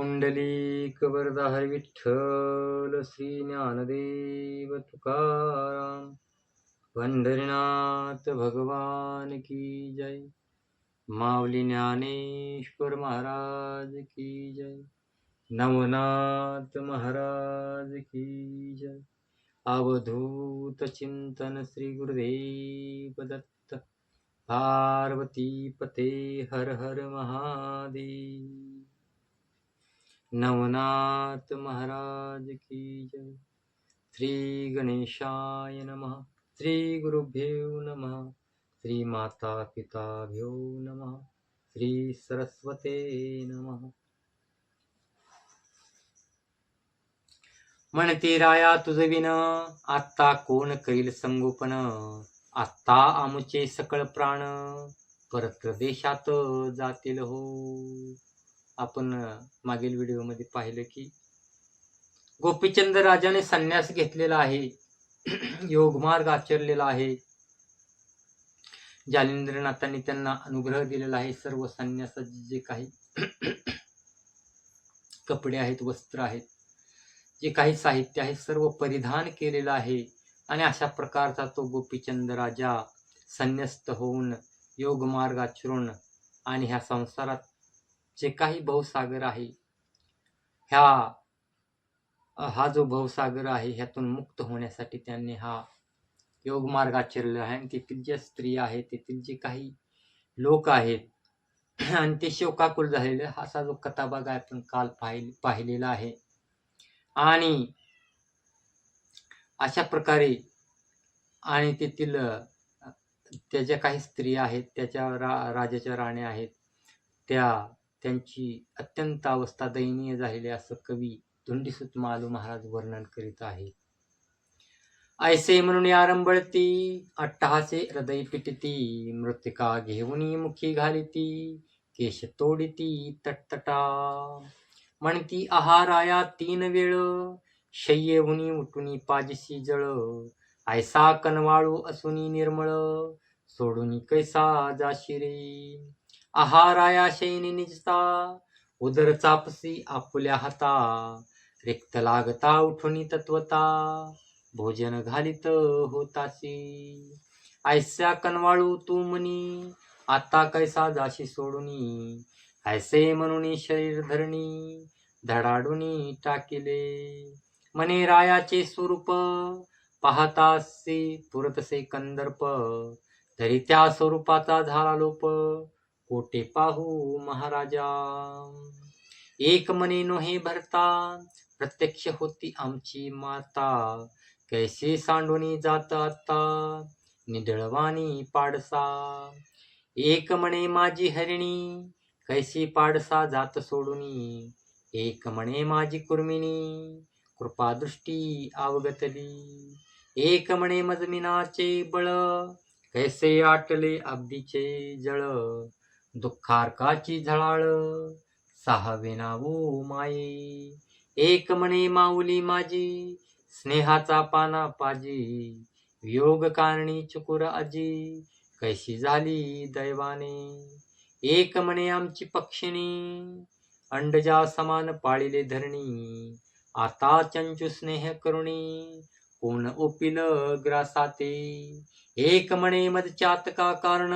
पुंडलिक वरदाहर विठ्ठल श्री ज्ञानदेव तुकाराम पंढरीनाथ भगवान की जय। माऊली ज्ञानेश्वर महाराज की जय। नवनाथ महाराज की जय। अवधूत चिंतन श्री गुरुदेव दत्त। पार्वती पते हर हर महादेव। नवनाथ महाराज की जय। श्री गणेशाय नमः। श्री गुरुभ्यो नम। श्री माता पिताभ्यो नमः। श्री सरस्वते नमः। म्हणते राया तुझविन आत्ता कोण करील संगोपन? आत्ता आमचे सकळ प्राण। परप्रदेशात जातील हो। आपण मागील व्हिडिओमध्ये पाहिलं की गोपीचंद राजाने संन्यास घेतलेला आहे. योगमार्ग आचरलेला आहे. जालिंद्रनाथांनी त्यांना अनुग्रह दिलेला आहे. सर्व संन्यासाचे जे काही कपडे आहेत वस्त्र आहेत जे काही साहित्य आहे सर्व परिधान केलेलं आहे. आणि अशा प्रकारचा तो गोपीचंद राजा संन्यस्त होऊन योगमार्ग आचरून आणि ह्या संसारात जे काही भवसागर आहे ह्या हा जो भवसागर आहे ह्यातून मुक्त होण्यासाठी त्यांनी हा योगमार्ग आचरला आहे. आणि तेथील ज्या स्त्रिया आहेत तेथील जे काही लोक आहेत आणि ते शोकाकुल झालेले असा जो कथाभाग आहे आपण काल पाहि पाहिलेला आहे. आणि अशा प्रकारे आणि तेथील त्या ज्या काही स्त्रिया आहेत त्याच्या रा राजाच्या राण्या आहेत त्या त्यांची अत्यंत अवस्था दयनीय झालेली असं कवी धुंडीसुत मालू महाराज वर्णन करीत आहे. ऐसे म्हणून आरंभळती अट्टहासे हृदय पिटती मृतिका घेऊन मुखी घालिती केश तोडिती तटतटा. म्हणती आहाराया तीन वेळ शय्येहुनी उठुनी पाजशी जळ ऐसा कनवाळू असुनी निर्मळ सोडून कैसा जाशिरे. आहाराया शैनी निजता उदर चापसी आपुल्या हाता रिक्त लागता उठुनी तत्वता भोजन घालित होतासी ऐस्या कनवाळू तू मनी आता कैसा जाशी सोडुनी ऐसे म्हणून शरीर धरणी धडाडूनी टाकिले. मने रायाचे स्वरूप पाहतासी पुरतसे कंदर्प तरी त्या स्वरूपाचा झाला लोप कोटे पाहू महाराजा? एक मने नोहे भरता प्रत्यक्ष होती आमची माता. कैसे सांडोनी जात आता निडळवानी पाडसा. एक म्हणे माझी हरिणी कैसी पाडसा जात सोडूनी. एक म्हणे माझी कुर्मिणी कृपादृष्टी अवगतली. एक म्हणे मजमिनाचे बळ कैसे आटले अब्दीचे जळ. दुःखारकाची झळाळ. सहाविनावो माये. एक म्हणे माऊली माझी स्नेहाचा पाना पाजी. वियोग कारणी चुकुर आजी कैशी झाली दैवाने. एक म्हणे आमची पक्षिणी अंडजा समान पाळिले धरणी. आता चंचू स्नेह करुणी कोण ओपिल ग्रासाते. एक म्हणे मदचातका कारण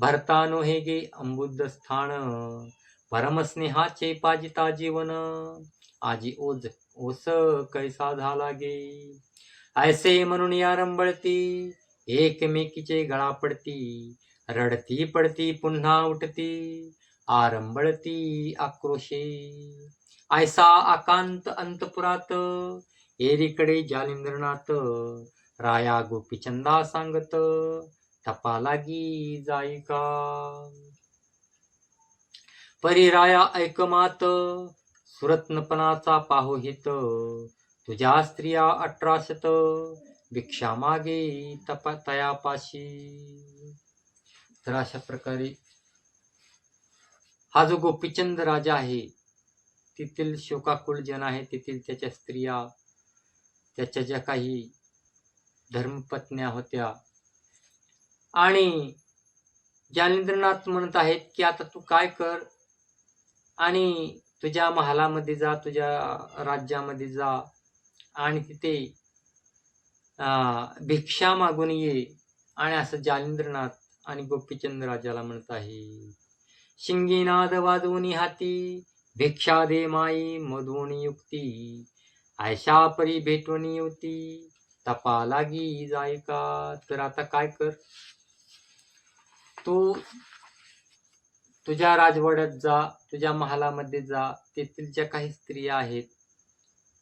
भरतानो हे गे अंबुद्ध स्थान परमस्नेहाचे पाजिता जीवन. आजी ओज ओस कैसा झाला गे? ऐसे म्हणून या रंबळती एकमेकीचे गळा पडती रडती पडती पुन्हा उठती आरंबळती आक्रोशी. ऐसा आकांत अंतपुरात एरीकडे जालिंद्रनाथ राया गोपीचंदा सांगत तपा लागी जाई का? परिराया ऐकमात सुरत्नपणाचा पाहोहित तुझ्या स्त्रिया अठराशत भिक्षा मागे तपा तयापाशी. तर अशा प्रकारे हा जो गोपीचंद राजा आहे तेथील शोकाकुल जन आहे तेथील त्याच्या स्त्रिया त्याच्या ज्या काही धर्मपत्न्या होत्या आणि ज्ञानेंद्रनाथ म्हणत आहेत की आता तू काय कर आणि तुझ्या महालामध्ये जा तुझ्या राज्यामध्ये जा आणि तिथे भिक्षा मागून ये आणि असं जालिंद्रनाथ आणि गोपीचंद राजाला म्हणत आहे. शिंगीनाद वाजवणी हाती भिक्षा दे माई मधुन युक्ती. आयशा परी भेटवणी होती तपा लागी जाय का तर आता काय कर? तू तुझ्या राजवाड्यात जा तुझ्या महालामध्ये जा. तेथील ज्या काही स्त्रिया आहेत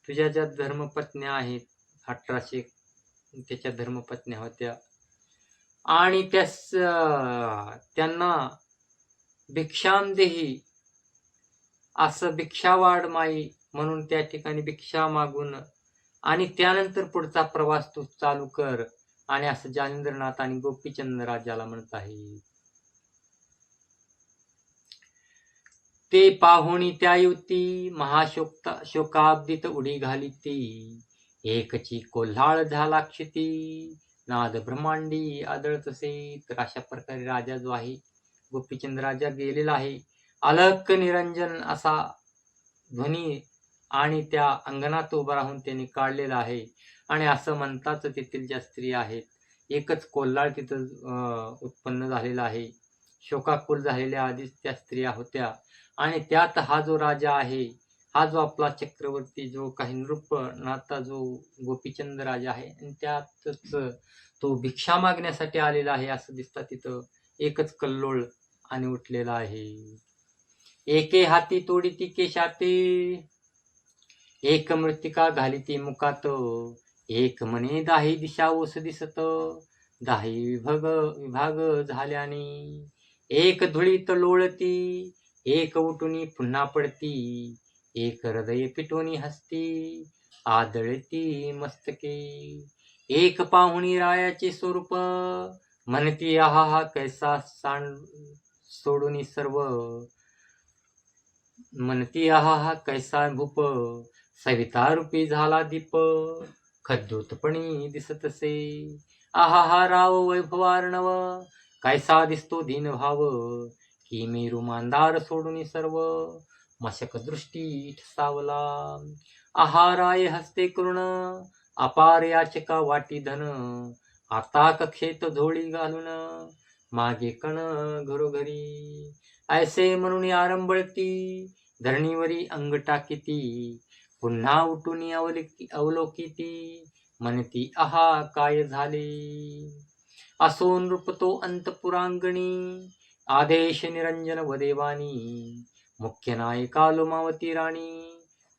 तुझ्या ज्या धर्मपत्न्या आहेत अठराशे त्याच्या धर्मपत्न्या होत्या. आणि त्यास त्यांना भिक्षाम देही असं भिक्षावाड माई म्हणून त्या ठिकाणी भिक्षा मागून आणि त्यानंतर पुढचा प्रवास तू चालू कर. आणि असं जालिंद्रनाथ आणि गोपीचंद राजाला म्हणत आहे. ते पाहुणी त्या युती महाशोकता शोकाब्दीत उडी घाली ती एकची कोल्हाळ झाला क्षिती. नाद ब्रह्मांडी आदळ तसे तर अशा प्रकारे राजा जो आहे गोपीचंद राजा गेलेला आहे. अलक निरंजन असा ध्वनी आणि त्या अंगणात उभा राहून त्यांनी काढलेला आहे. आणि असं म्हणताच तेथील ज्या स्त्रिया आहेत एकच कोल्हाळ तिथं उत्पन्न झालेला आहे. शोकाकुल झालेल्या आधीच त्या स्त्रिया होत्या. आणि त्यात हा जो राजा आहे हा जो आपला चक्रवर्ती जो काही नृप नाता जो गोपीचंद राजा आहे आणि त्यातच तो भिक्षा मागण्यासाठी आलेला आहे असं दिसतं तिथं एकच कल्लोळ आणि उठलेला आहे. एके हाती तोडी ती केशाते एक मृतिका घाली ती मुखात एक म्हणे दाही दिशा ओस दिसत दाही विभाग विभाग झाल्याने. एक धुळीत लोळती एक उठुनी पुन्हा पडती एक हृदय पिटोनी हसती आदळती मस्तके. एक पाहुणी रायाचे स्वरूप म्हणती आहा हा कैसा सांड सोडून सर्व. म्हणती आहा हा कैसा भूप सविता रूपी झाला दीप. खद्योतपणी दिसतसे आहा हा राव वैभवार्णव कायसा दिसतो दीन भाव? की मी रुमानदार सोडून सर्व मशक दृष्टी ठसावला आहाराय हस्ते करुण अपार याचका वाटी धन आता कक्षेत झोळी घालून मागे कण घरोघरी. ऐसे म्हणून आरंभळती धरणीवरी अंग टाकीती पुन्हा उठून अवलोकी अवलोकिती म्हणती आहा काय झाले? असो नृपतो अंतपुरांगणी आदेश निरंजन वदेवानी मुख्य नायिका लोमावती राणी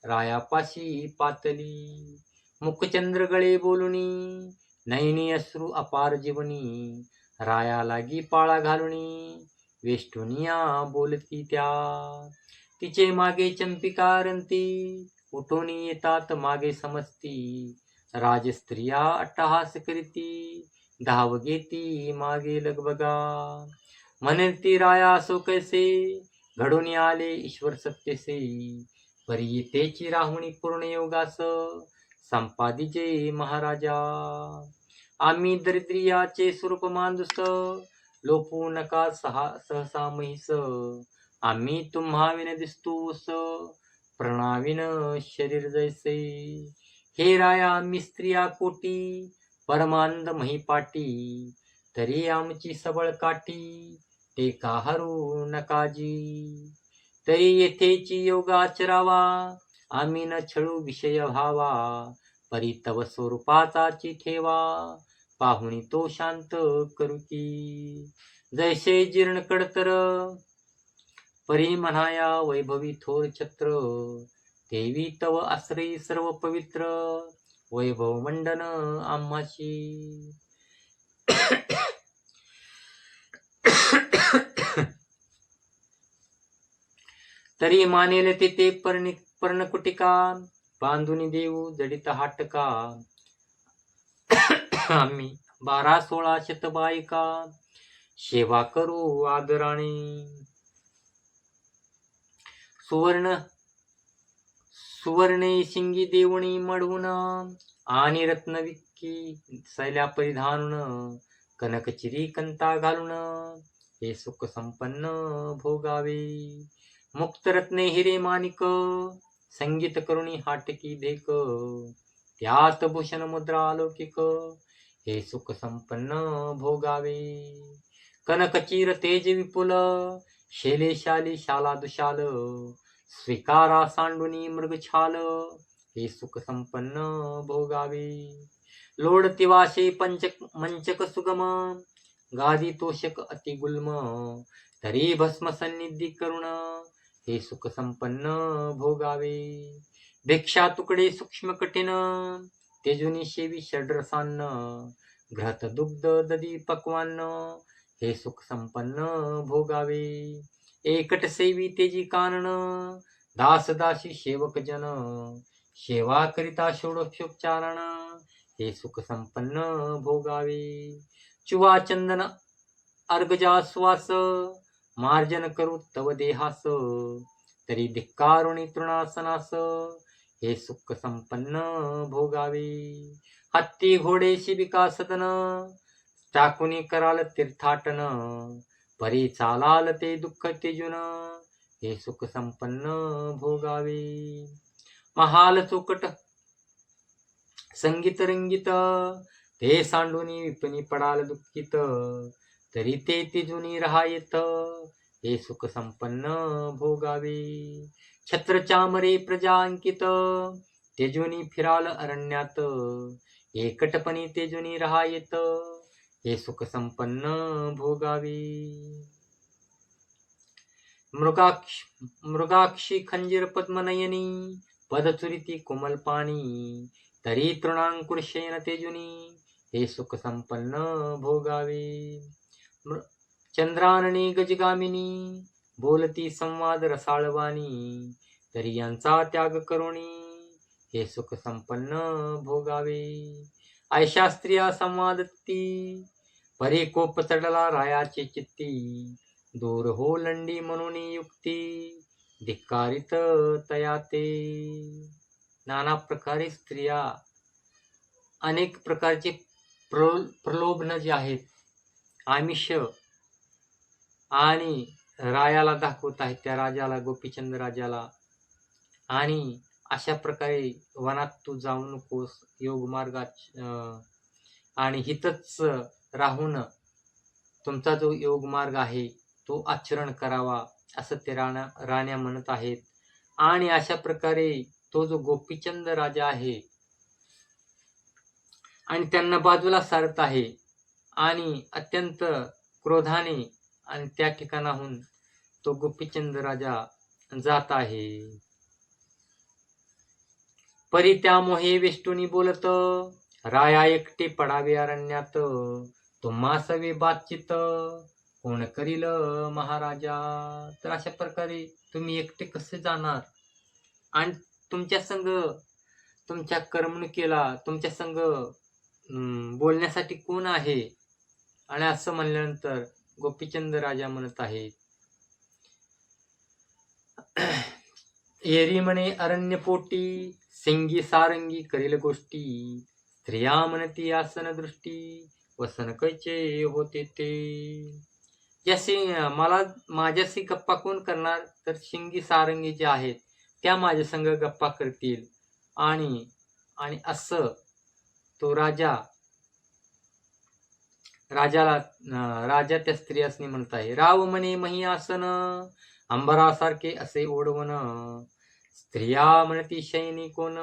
रायापाशी पातली मुखचंद्र गळे बोलुनी नयनी अश्रू अपार जीवनी राया लागी पाळा घालुनी वेष्टुनिया बोलती त्या. तिचे मागे चंपिकारंती उठून येतात मागे समजती. राजस्त्रिया अट्टहास करीती. धाव घेती मागे लगबगा. म्हणती राया असो कैसे? घडून आले ईश्वर सत्यसे. परी तेची राहुणी पूर्ण योगास संपादीचे महाराजा. आम्ही दरिद्रियाचे स्वरूप मांदुस. लोपू नका सहा सहसा महिस. आम्ही तुम्हा विन दिसतोस. प्रणाविन शरीर जैसे। हे राया मिस्त्रिया कोटी परमानंद महिपाटी तरी आमची सबळ काठी ते काहरू नकाजी। तरी येथेची योग आचरावा आम्ही न छळू विषय व्हावा। परी तव स्वरूपाचाची ठेवा पाहुणी तो शांत करुती जैसे जीर्ण कडतर परी म्हणाया वैभवी थोर छत्र देवी तव आश्रयी सर्व पवित्र वैभव मंडन आम्हाशी. तरी मानेल तेथे पर्णि पर्णकुटिका बांधून देऊ जडित हाटका. आम्ही बारा सोळा शत बायका सेवा करू आदराने. सुवर्ण सुवर्णे शिंगी देवणी मडवून आणि रत्न विक्की सैल्या परिधानून कनकचिरी कंता घालून हे सुख संपन्न भोगावे मुक्तरत्ने हिरे माणिक संगीत करुणी हाटकी देक त्यात भूषण मुद्रा अलौकिक हे सुख संपन्न भोगावे कनकचीर तेज विपुल शेलेशाली शाला दुशाल स्वीकारा सांडुनी मृगछाल हे सुख संपन्न भोगावे. लोडती वाशे पंचक मंचक सुगम गादी तोषक अति गुल्म तरी भस्म सन्निधी करुण हे सुख संपन्न भोगावे. भिक्षा तुकडे सूक्ष्म कठीण तेजुनी शेवी षड्रसान्न घृत दुग्ध ददी पक्वान्न हे सुख संपन्न भोगावे. एकट सेवी तेजी कानन दास दासी सेवक जन. सेवा करिता षोडशोपचारण हे सुख संपन्न भोगावे. चुवा चंदन अर्गजास्वास मार्जन करू तव देहास. तरी धिक्कारुणी तृणासनास हे सुख संपन्न भोगावे. हत्ती घोडे शिबिका सदन चाकुनी कराल तीर्थाटन परी चालाल ते दुःख तेजुन हे सुख संपन्न भोगावे. महाल चोकट संगीत रंगीत ते सांडूनी विपणी पडाल दुःखित तरी ते तिजुनी रहा येत हे सुख संपन्न भोगावे. छत्र चामरे प्रजा अंकित तेजुनी फिराल अरण्यात एकटपणी तेजुनी रहा येत हे सुख संपन्न भोगावे. मृगाक्ष मृगाक्षी खंजीर पद्मनयनी पदचुरिती कोमल पाणी तरी तृणांकुर शयन तेजुनी हे सुख संपन्न भोगावे. चंद्रानणी चंद्राननी गजगामिनी बोलती संवाद रसाळवाणी तरी यांचा त्याग करुणी हे सुख संपन्न भोगावे. ऐशा स्त्रिया परे कोप चढला रायाची चित्ती. दूर हो लंडी म्हणून युक्ती. धिक्कारित तया ते. नाना प्रकारे स्त्रिया. अनेक प्रकारचे प्रो प्रलोभन जे आहेत. आमिष आणि रायाला दाखवत आहेत त्या राजाला गोपीचंद राजाला. आणि अशा प्रकारे वनात तू जाऊ नकोस योगमार्गात आणि हितच राहून तुमचा जो योग मार्ग आहे तो आचरण करावा असं ते राणा राण्या म्हणत आहेत. आणि अशा प्रकारे तो जो गोपीचंद राजा आहे आणि त्यांना बाजूला सारत आहे आणि अत्यंत क्रोधाने आणि त्या ठिकाणाहून तो गोपीचंद राजा जात आहे. परी त्यामोहे वेष्टुनी बोलत राया एकटे पडावे अरण्यात तुम्हा सवे बातचित कोण करील महाराजा? तर अशा प्रकारे तुम्ही एकटे कसे जाणार? आणि तुमच्या संग तुमच्या करमणुकीला तुमच्या संग अं, बोलण्यासाठी कोण आहे? आणि असं म्हणल्यानंतर गोपीचंद राजा म्हणत आहेत एरी म्हणे अरण्यपोटी सिंगी सारंगी करील गोष्टी स्त्रिया म्हणती आसन दृष्टी वसन कैचे होते ते. जसे मला माझ्याशी गप्पा कोण करणार? तर शिंगी सारंगी जे आहेत त्या माझ्या संग गप्पा करतील. आणि आणि असं तो राजा राजाला राजा त्या स्त्रियासनी म्हणत आहे राव म्हणे मही आसन अंबरासारखे असे ओढवण. स्त्रिया म्हणती शैनी कोण?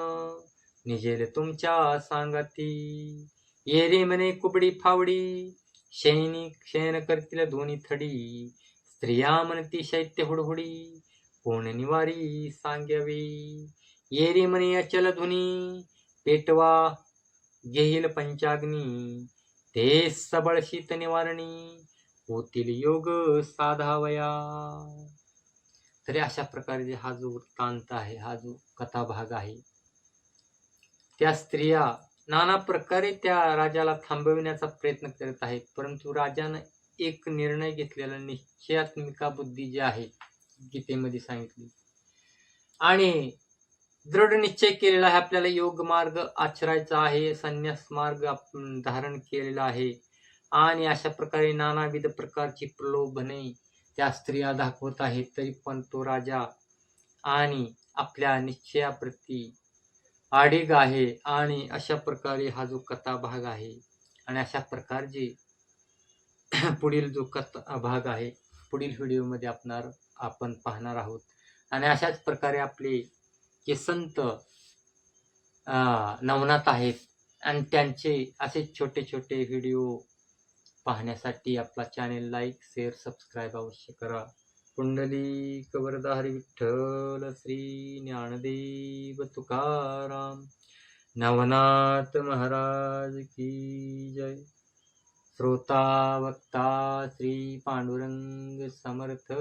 निजेल तुमच्या सांगती. ये म्हणे कुबडी फावडी. शैनिक शयन करतील दोन्ही थडी. स्त्रिया म्हणती शैत्य हुडहुडी. कोण निवारी सांग्यावे येरी म्हणे अचल धुनी. पेटवा घेईल पंचाग्नी. ते सबळ शीत निवारणी. होतील योग साधावया. तरी अशा प्रकारे हा जो वृत्तांत आहे हा जो कथा भाग आहे त्या स्त्रिया नाना प्रकारे त्या राजाला थांबविण्याचा प्रयत्न करत आहेत. परंतु राजानं एक निर्णय घेतलेला निश्चयात्मिका बुद्धी जी आहे गीतेमध्ये सांगितली. आणि दृढ निश्चय केलेला आहे आपल्याला योग मार्ग आचरायचा आहे संन्यास मार्ग आपण धारण केलेला आहे. आणि अशा प्रकारे नानाविध प्रकारची प्रलोभने त्या स्त्रिया दाखवत आहेत तरी पण तो राजा आणि आपल्या निश्चयाप्रती आडीग आहे आणि अशा प्रकारे हा जो कथा भाग आहे आणि अशा प्रकारचे पुढील जो कथा भाग आहे पुढील व्हिडिओमध्ये आपणार आपण पाहणार आहोत. आणि अशाच प्रकारे आपले जे संत नवनाथ आहेत आणि त्यांचे असे छोटे छोटे व्हिडिओ पाहण्यासाठी आपला चॅनेल लाईक शेअर सबस्क्राईब अवश्य करा. कुंडली कबरदारी विठ्ठल श्री ज्ञानदेव तुकाराम. नवनाथ महाराज की जय. श्रोता वक्ता श्री पांडुरंग समर्थ.